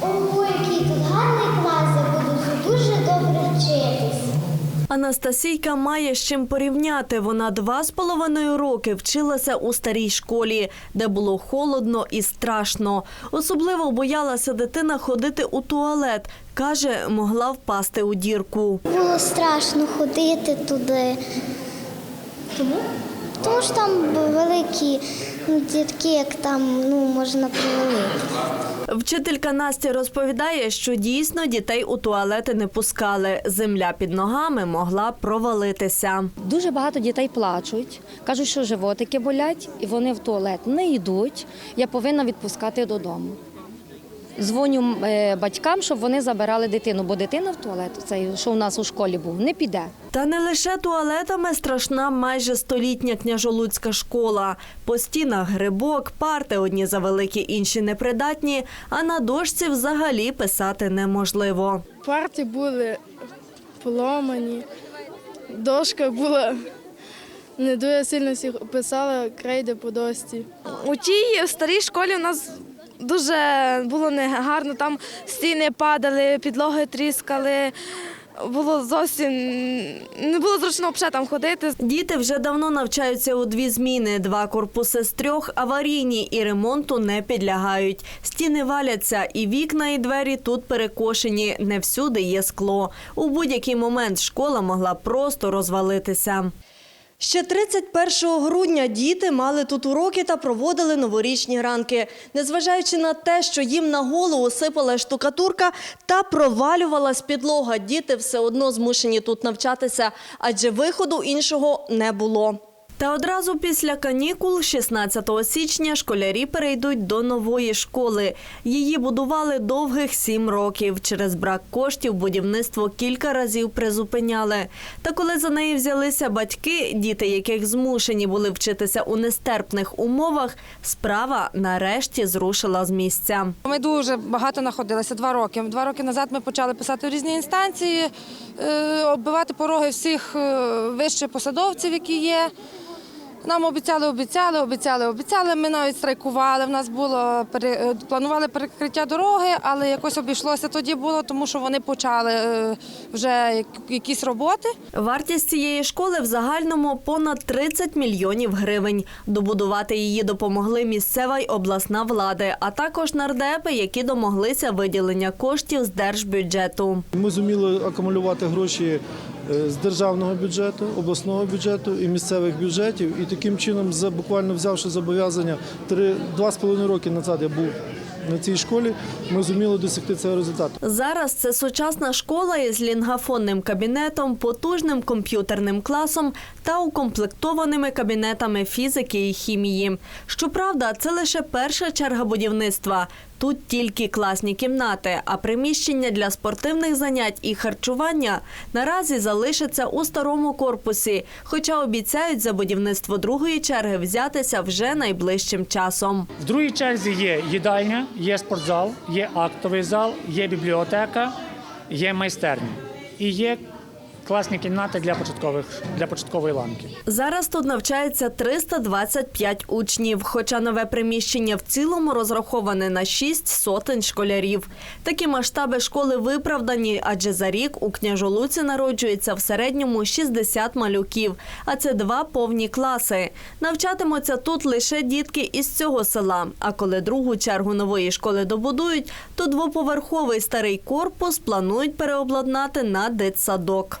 Ого, який тут гарний клас, я буду дуже добре вчитись. Анастасійка має з чим порівняти. Вона два з половиною роки вчилася у старій школі, де було холодно і страшно. Особливо боялася дитина ходити у туалет. Каже, могла впасти у дірку. Було страшно ходити туди. Тому? Що там великі дітки, як там ну, можна провалити. Вчителька Настя розповідає, що дійсно дітей у туалети не пускали. Земля під ногами могла провалитися. Дуже багато дітей плачуть, кажуть, що животики болять, і вони в туалет не йдуть. Я повинна відпускати додому. Дзвоню е, батькам, щоб вони забирали дитину, бо дитина в туалет, цей, що у нас у школі був, не піде. Та не лише туалетами страшна майже столітня княжолуцька школа. По стінах грибок, парти одні завеликі, інші непридатні, а на дошці взагалі писати неможливо. Парти були поломані, дошка була не дуже сильно всі писала крейди по дошці. У тій старій школі у нас дуже було негарно, там стіни падали, підлоги тріскали. Було зовсім не було зручно взагалі там ходити. Діти вже давно навчаються у дві зміни. Два корпуси з трьох аварійні і ремонту не підлягають. Стіни валяться, і вікна, і двері тут перекошені. Не всюди є скло. У будь-який момент школа могла просто розвалитися. Ще 31 грудня діти мали тут уроки та проводили новорічні ранки. Незважаючи на те, що їм на голову сипала штукатурка та провалювалась підлога, діти все одно змушені тут навчатися, адже виходу іншого не було. Та одразу після канікул, 16 січня, школярі перейдуть до нової школи. Її будували довгих сім років. Через брак коштів будівництво кілька разів призупиняли. Та коли за неї взялися батьки, діти яких змушені були вчитися у нестерпних умовах, справа нарешті зрушила з місця. Ми дуже багато знаходилися два роки. Два роки назад ми почали писати в різні інстанції, е, оббивати пороги всіх е, вищих посадовців, які є. Нам обіцяли, обіцяли, обіцяли, обіцяли. Ми навіть страйкували. В нас було е, планували перекриття дороги, але якось обійшлося тоді було, тому що вони почали е, вже якісь роботи. Вартість цієї школи в загальному понад 30 мільйонів гривень. Добудувати її допомогли місцева й обласна влади, а також нардепи, які домоглися виділення коштів з держбюджету. Ми зуміли акумулювати гроші з державного бюджету, обласного бюджету і місцевих бюджетів. І таким чином, за- буквально взявши зобов'язання, три, два з половиною роки назад я був на цій школі, ми зуміли досягти цього результату. Зараз це сучасна школа із лінгафонним кабінетом, потужним комп'ютерним класом та укомплектованими кабінетами фізики і хімії. Щоправда, це лише перша черга будівництва. Тут тільки класні кімнати, а приміщення для спортивних занять і харчування наразі залишаться у старому корпусі, хоча обіцяють за будівництво другої черги взятися вже найближчим часом. В другій черзі є їдальня, є спортзал, є актовий зал, є бібліотека, є майстерня і є класні кімнати для початкових для початкової ланки. Зараз тут навчається 325 учнів, хоча нове приміщення в цілому розраховане на 6 сотень школярів. Такі масштаби школи виправдані, адже за рік у княжолуці народжується в середньому 60 малюків, а це два повні класи. Навчатимуться тут лише дітки із цього села. А коли другу чергу нової школи добудують, то двоповерховий старий корпус планують переобладнати на дитсадок.